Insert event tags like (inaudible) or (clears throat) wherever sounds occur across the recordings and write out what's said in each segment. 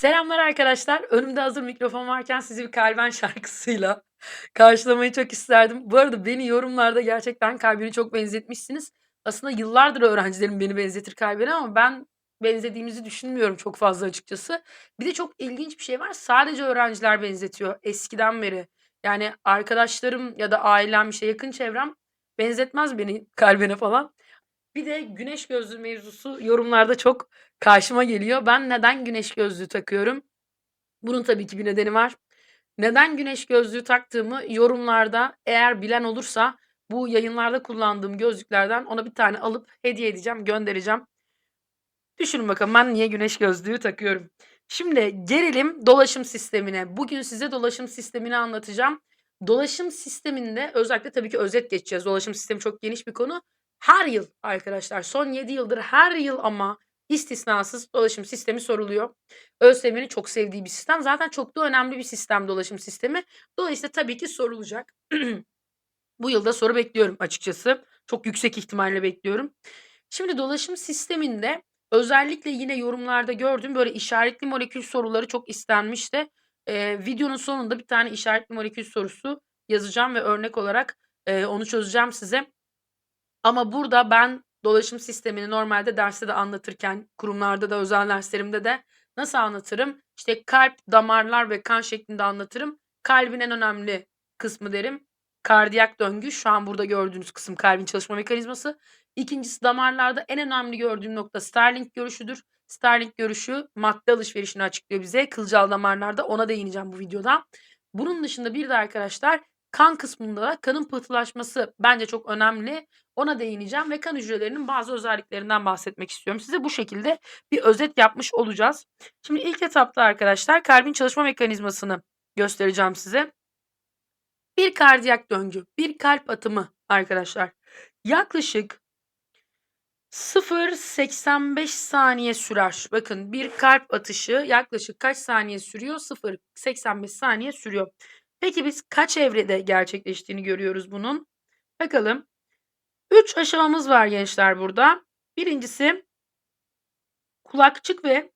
Selamlar arkadaşlar. Önümde hazır mikrofon varken sizi bir Kalben şarkısıyla (laughs) karşılamayı çok isterdim. Bu arada beni yorumlarda gerçekten Kalben'e çok benzetmişsiniz. Aslında yıllardır öğrencilerim beni benzetir Kalben'e ama ben benzediğimizi düşünmüyorum çok fazla açıkçası. Bir de çok ilginç bir şey var. Sadece öğrenciler benzetiyor eskiden beri. Yani arkadaşlarım ya da ailem, işte yakın çevrem benzetmez beni Kalben'e falan. Bir de güneş gözlüğü mevzusu yorumlarda çok karşıma geliyor. Ben neden güneş gözlüğü takıyorum? Bunun tabii ki bir nedeni var. Neden güneş gözlüğü taktığımı yorumlarda eğer bilen olursa bu yayınlarda kullandığım gözlüklerden ona bir tane alıp hediye edeceğim, göndereceğim. Düşünün bakalım ben niye güneş gözlüğü takıyorum. Şimdi gelelim dolaşım sistemine. Bugün size dolaşım sistemini anlatacağım. Dolaşım sisteminde özellikle tabii ki özet geçeceğiz. Dolaşım sistemi çok geniş bir konu. Her yıl arkadaşlar son 7 yıldır her yıl ama istisnasız dolaşım sistemi soruluyor. ÖSYM'nin çok sevdiği bir sistem. Zaten çok da önemli bir sistem dolaşım sistemi. Dolayısıyla tabii ki sorulacak. (clears throat) Bu yılda soru bekliyorum açıkçası. Çok yüksek ihtimalle bekliyorum. Şimdi dolaşım sisteminde özellikle yine yorumlarda gördüğüm böyle işaretli molekül soruları çok istenmişti. Eee, videonun sonunda bir tane işaretli molekül sorusu yazacağım ve örnek olarak, eee, onu çözeceğim size. Ama burada ben dolaşım sistemini normalde derste de anlatırken, kurumlarda da özel derslerimde de nasıl anlatırım? İşte kalp, damarlar ve kan şeklinde anlatırım. Kalbin en önemli kısmı derim. Kardiyak döngü şu an burada gördüğünüz kısım kalbin çalışma mekanizması. İkincisi damarlarda en önemli gördüğüm nokta Starling görüşüdür. Starling görüşü madde alışverişini açıklıyor bize. Kılcal damarlarda ona değineceğim bu videoda. Bunun dışında bir de arkadaşlar kan kısmında da kanın pıhtılaşması bence çok önemli. Ona değineceğim ve kan hücrelerinin bazı özelliklerinden bahsetmek istiyorum. Size bu şekilde bir özet yapmış olacağız. Şimdi ilk etapta arkadaşlar kalbin çalışma mekanizmasını göstereceğim size. Bir kardiyak döngü, bir kalp atımı arkadaşlar. Yaklaşık 0.85 saniye sürer. Bakın bir kalp atışı yaklaşık kaç saniye sürüyor? 0.85 saniye sürüyor. Peki biz kaç evrede gerçekleştiğini görüyoruz bunun? Bakalım. 3 aşamamız var gençler burada. Birincisi kulakçık ve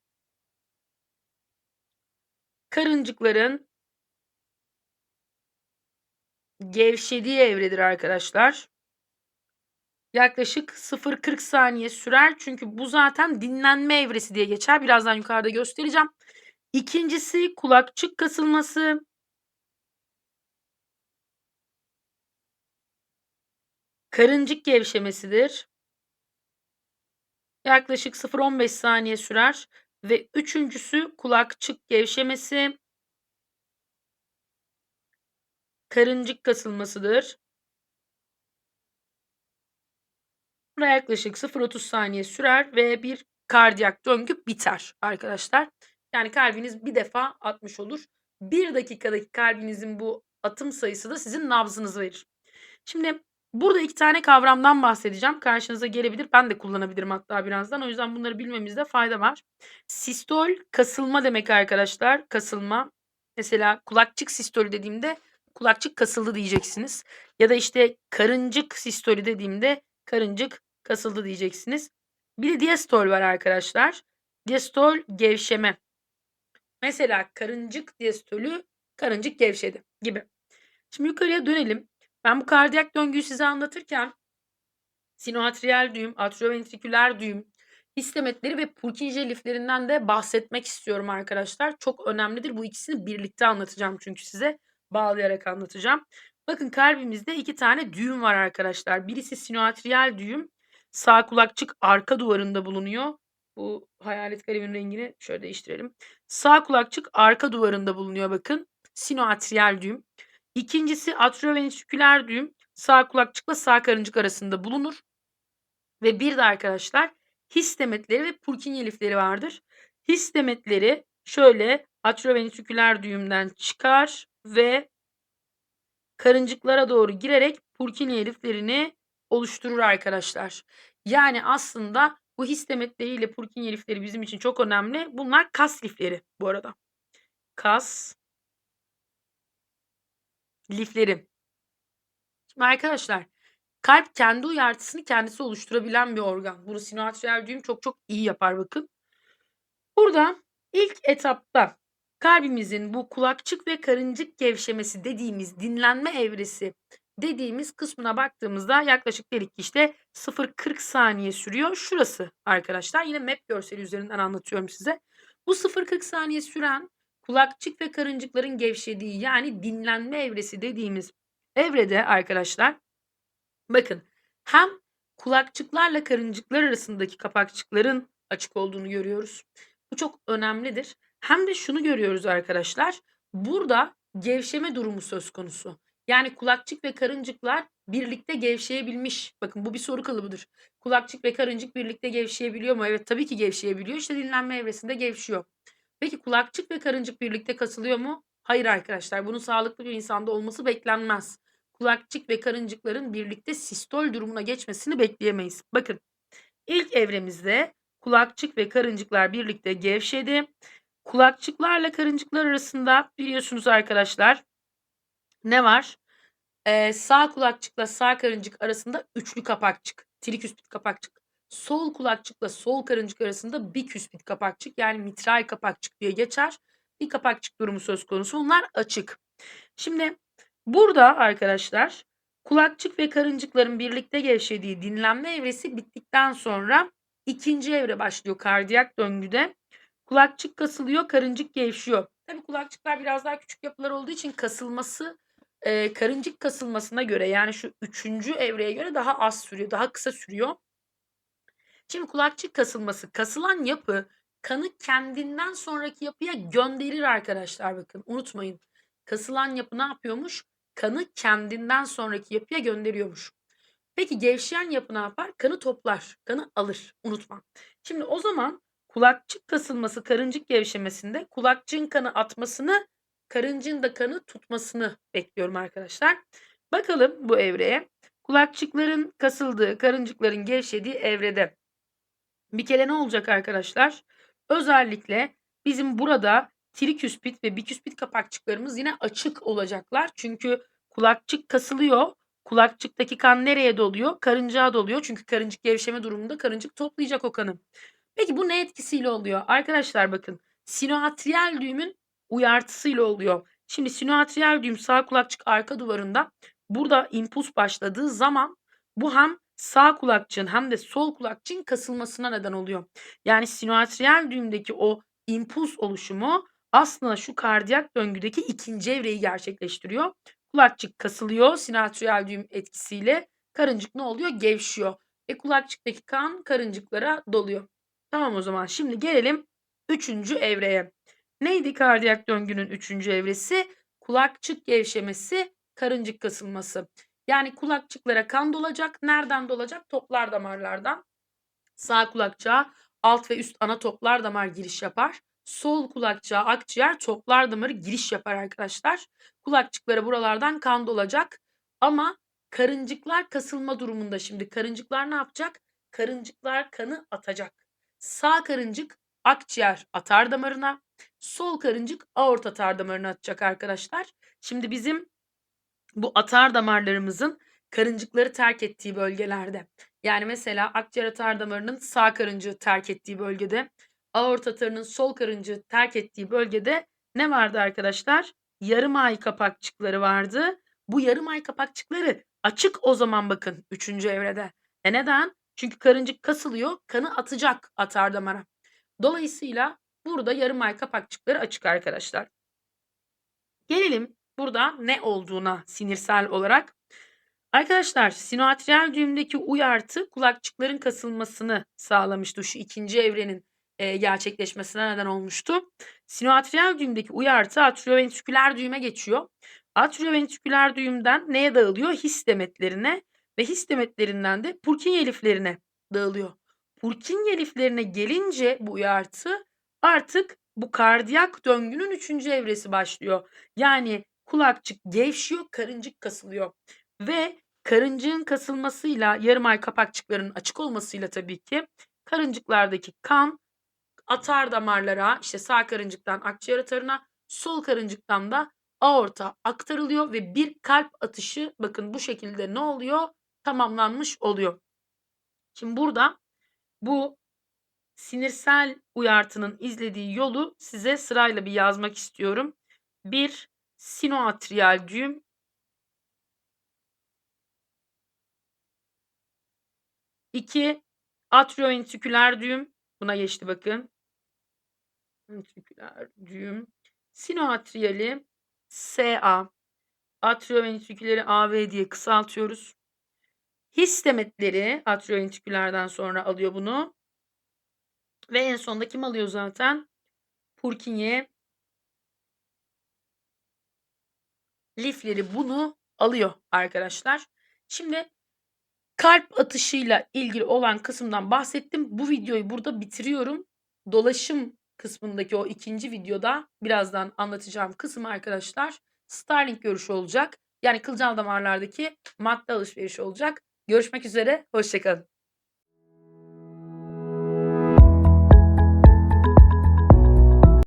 karıncıkların gevşediği evredir arkadaşlar. Yaklaşık 0.40 saniye sürer. Çünkü bu zaten dinlenme evresi diye geçer. Birazdan yukarıda göstereceğim. İkincisi kulakçık kasılması. Karıncık gevşemesidir. Yaklaşık 0.15 saniye sürer. Ve üçüncüsü kulakçık gevşemesi. Karıncık kasılmasıdır. Buna yaklaşık 0.30 saniye sürer ve bir kardiyak döngü biter arkadaşlar. Yani kalbiniz bir defa atmış olur. Bir dakikadaki kalbinizin bu atım sayısı da sizin nabzınızı verir. Şimdi burada iki tane kavramdan bahsedeceğim. Karşınıza gelebilir. Ben de kullanabilirim hatta birazdan. O yüzden bunları bilmemizde fayda var. Sistol kasılma demek arkadaşlar. Kasılma. Mesela kulakçık sistolü dediğimde kulakçık kasıldı diyeceksiniz. Ya da işte karıncık sistolü dediğimde karıncık kasıldı diyeceksiniz. Bir de diastol var arkadaşlar. Diastol gevşeme. Mesela karıncık diastolü karıncık gevşedi gibi. Şimdi yukarıya dönelim. Ben bu kardiyak döngüyü size anlatırken sinoatriyal düğüm, atrioventriküler düğüm, histemetleri ve Purkinje liflerinden de bahsetmek istiyorum arkadaşlar. Çok önemlidir. Bu ikisini birlikte anlatacağım çünkü size bağlayarak anlatacağım. Bakın kalbimizde iki tane düğüm var arkadaşlar. Birisi sinoatriyal düğüm. Sağ kulakçık arka duvarında bulunuyor. Bu hayalet kalemin rengini şöyle değiştirelim. Sağ kulakçık arka duvarında bulunuyor bakın. Sinoatriyal düğüm. İkincisi atrioventriküler düğüm. Sağ kulakçıkla sağ karıncık arasında bulunur. Ve bir de arkadaşlar histemetleri ve Purkinje lifleri vardır. Histemetleri şöyle atrioventriküler düğümden çıkar ve karıncıklara doğru girerek Purkinje liflerini oluşturur arkadaşlar. Yani aslında bu histemetleri ile Purkinje lifleri bizim için çok önemli. Bunlar kas lifleri bu arada. Kas lifleri. Şimdi arkadaşlar kalp kendi uyartısını kendisi oluşturabilen bir organ. Bunu sinoatriyal düğüm çok çok iyi yapar bakın. Burada İlk etapta kalbimizin bu kulakçık ve karıncık gevşemesi dediğimiz dinlenme evresi dediğimiz kısmına baktığımızda yaklaşık dedik işte 0-40 saniye sürüyor. Şurası arkadaşlar yine map görseli üzerinden anlatıyorum size. Bu 0-40 saniye süren kulakçık ve karıncıkların gevşediği yani dinlenme evresi dediğimiz evrede arkadaşlar bakın hem kulakçıklarla karıncıklar arasındaki kapakçıkların açık olduğunu görüyoruz. Bu çok önemlidir. Hem de şunu görüyoruz arkadaşlar. Burada gevşeme durumu söz konusu. Yani kulakçık ve karıncıklar birlikte gevşeyebilmiş. Bakın bu bir soru kalıbıdır. Kulakçık ve karıncık birlikte gevşeyebiliyor mu? Evet tabii ki gevşeyebiliyor. İşte dinlenme evresinde gevşiyor. Peki kulakçık ve karıncık birlikte kasılıyor mu? Hayır arkadaşlar. Bunun sağlıklı bir insanda olması beklenmez. Kulakçık ve karıncıkların birlikte sistol durumuna geçmesini bekleyemeyiz. Bakın ilk evremizde kulakçık ve karıncıklar birlikte gevşedi. Kulakçıklarla karıncıklar arasında biliyorsunuz arkadaşlar ne var? Ee, sağ kulakçıkla sağ karıncık arasında üçlü kapakçık, triküspit kapakçık. Sol kulakçıkla sol karıncık arasında biküspit kapakçık yani mitral kapakçık diye geçer. Bir kapakçık durumu söz konusu. Onlar açık. Şimdi burada arkadaşlar kulakçık ve karıncıkların birlikte gevşediği dinlenme evresi bittikten sonra ikinci evre başlıyor kardiyak döngüde. Kulakçık kasılıyor, karıncık gevşiyor. Tabii kulakçıklar biraz daha küçük yapılar olduğu için kasılması e, karıncık kasılmasına göre yani şu üçüncü evreye göre daha az sürüyor, daha kısa sürüyor. Şimdi kulakçık kasılması, kasılan yapı kanı kendinden sonraki yapıya gönderir arkadaşlar bakın unutmayın. Kasılan yapı ne yapıyormuş? Kanı kendinden sonraki yapıya gönderiyormuş. Peki gevşeyen yapı ne yapar? Kanı toplar, kanı alır. Unutma. Şimdi o zaman kulakçık kasılması karıncık gevşemesinde kulakçığın kanı atmasını karıncığın da kanı tutmasını bekliyorum arkadaşlar. Bakalım bu evreye. Kulakçıkların kasıldığı, karıncıkların gevşediği evrede. Bir kere ne olacak arkadaşlar? Özellikle bizim burada triküspit ve biküspit kapakçıklarımız yine açık olacaklar. Çünkü kulakçık kasılıyor. Kulakçıktaki kan nereye doluyor? Karıncığa doluyor. Çünkü karıncık gevşeme durumunda karıncık toplayacak o kanı. Peki bu ne etkisiyle oluyor? Arkadaşlar bakın sinoatriyal düğümün uyartısıyla oluyor. Şimdi sinoatriyal düğüm sağ kulakçık arka duvarında burada impuls başladığı zaman bu hem sağ kulakçığın hem de sol kulakçığın kasılmasına neden oluyor. Yani sinoatriyal düğümdeki o impuls oluşumu aslında şu kardiyak döngüdeki ikinci evreyi gerçekleştiriyor. Kulakçık kasılıyor sinoatriyal düğüm etkisiyle. Karıncık ne oluyor? Gevşiyor. Ve kulakçıktaki kan karıncıklara doluyor. Tamam o zaman şimdi gelelim üçüncü evreye. Neydi kardiyak döngünün üçüncü evresi? Kulakçık gevşemesi, karıncık kasılması. Yani kulakçıklara kan dolacak. Nereden dolacak? Toplar damarlardan. Sağ kulakçığa alt ve üst ana toplar damar giriş yapar. Sol kulakçığa akciğer toplar damarı giriş yapar arkadaşlar. Kulakçıklara buralardan kan dolacak. Ama karıncıklar kasılma durumunda şimdi karıncıklar ne yapacak? Karıncıklar kanı atacak. Sağ karıncık akciğer atar damarına, sol karıncık aort atar damarına atacak arkadaşlar. Şimdi bizim bu atar damarlarımızın karıncıkları terk ettiği bölgelerde. Yani mesela akciğer atar damarının sağ karıncığı terk ettiği bölgede, aort atarının sol karıncığı terk ettiği bölgede ne vardı arkadaşlar? Yarım ay kapakçıkları vardı. Bu yarım ay kapakçıkları açık o zaman bakın 3. evrede. E neden? Çünkü karıncık kasılıyor, kanı atacak atar damara. Dolayısıyla burada yarım ay kapakçıkları açık arkadaşlar. Gelelim burada ne olduğuna sinirsel olarak. Arkadaşlar sinoatriyal düğümdeki uyartı kulakçıkların kasılmasını sağlamıştı. Şu ikinci evrenin e, gerçekleşmesine neden olmuştu. Sinoatriyal düğümdeki uyartı atrioventriküler düğüme geçiyor. Atrioventriküler düğümden neye dağılıyor? His demetlerine ve his demetlerinden de Purkinje liflerine dağılıyor. Purkinje liflerine gelince bu uyartı artık bu kardiyak döngünün üçüncü evresi başlıyor. Yani kulakçık gevşiyor, karıncık kasılıyor. Ve karıncığın kasılmasıyla yarım ay kapakçıkların açık olmasıyla tabii ki karıncıklardaki kan atar damarlara işte sağ karıncıktan akciğer atarına sol karıncıktan da aorta aktarılıyor ve bir kalp atışı bakın bu şekilde ne oluyor? Tamamlanmış oluyor. Şimdi burada bu sinirsel uyartının izlediği yolu size sırayla bir yazmak istiyorum. 1. Sinoatriyal düğüm. 2. Atrioventriküler düğüm. Buna geçti bakın. Ventriküler düğüm. Sinoatriyali SA. Atrioventriküleri AV diye kısaltıyoruz. His demetleri atrioventrikülerden sonra alıyor bunu. Ve en sonda kim alıyor zaten? Purkinje lifleri bunu alıyor arkadaşlar. Şimdi kalp atışıyla ilgili olan kısımdan bahsettim. Bu videoyu burada bitiriyorum. Dolaşım kısmındaki o ikinci videoda birazdan anlatacağım kısım arkadaşlar Starlink görüşü olacak. Yani kılcal damarlardaki madde alışverişi olacak. Görüşmek üzere, hoşçakalın.